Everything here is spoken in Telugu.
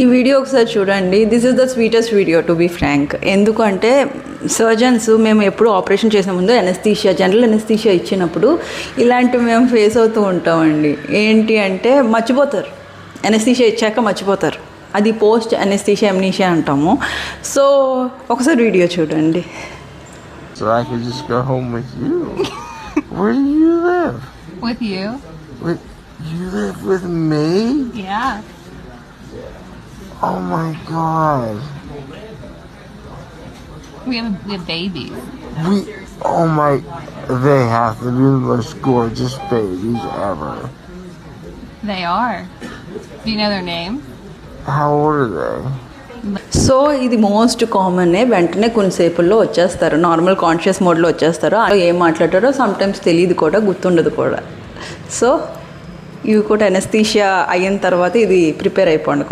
ఈ వీడియో ఒకసారి చూడండి this is the sweetest video to be frank ఎందుకంటే సర్జన్స్ మేము ఎప్పుడు ఆపరేషన్ చేసే ముందు ఎనస్థీషియా జనరల్ ఎనస్థీషియా ఇచ్చినప్పుడు ఇలాంటివి మేము ఫేస్ అవుతూ ఉంటామండి ఏంటి అంటే మర్చిపోతారు ఎనస్థీషియా ఇచ్చాక మర్చిపోతారు అది పోస్ట్ ఎనస్థీషియా ఎమ్నీషియా అంటాము సో ఒకసారి వీడియో చూడండి So I could just go home with you. Where do you live? With you? With, you live with me? Yeah. Oh my god. We have we have babies. We, oh my, they have to be the most gorgeous babies ever. They are. Do you know their name? How old are they? So ఇది మోస్ట్ కామన్ వెంటనే కొన్నిసేపుల్లో వచ్చేస్తారు నార్మల్ కాన్షియస్ మోడ్లో వచ్చేస్తారు అలా ఏం మాట్లాడారో సమ్ టైమ్స్ తెలియదు కూడా గుర్తుండదు కూడా సో ఇవి కూడా ఎనస్థీషియా అయిన తర్వాత ఇది ప్రిపేర్ అయిపోండి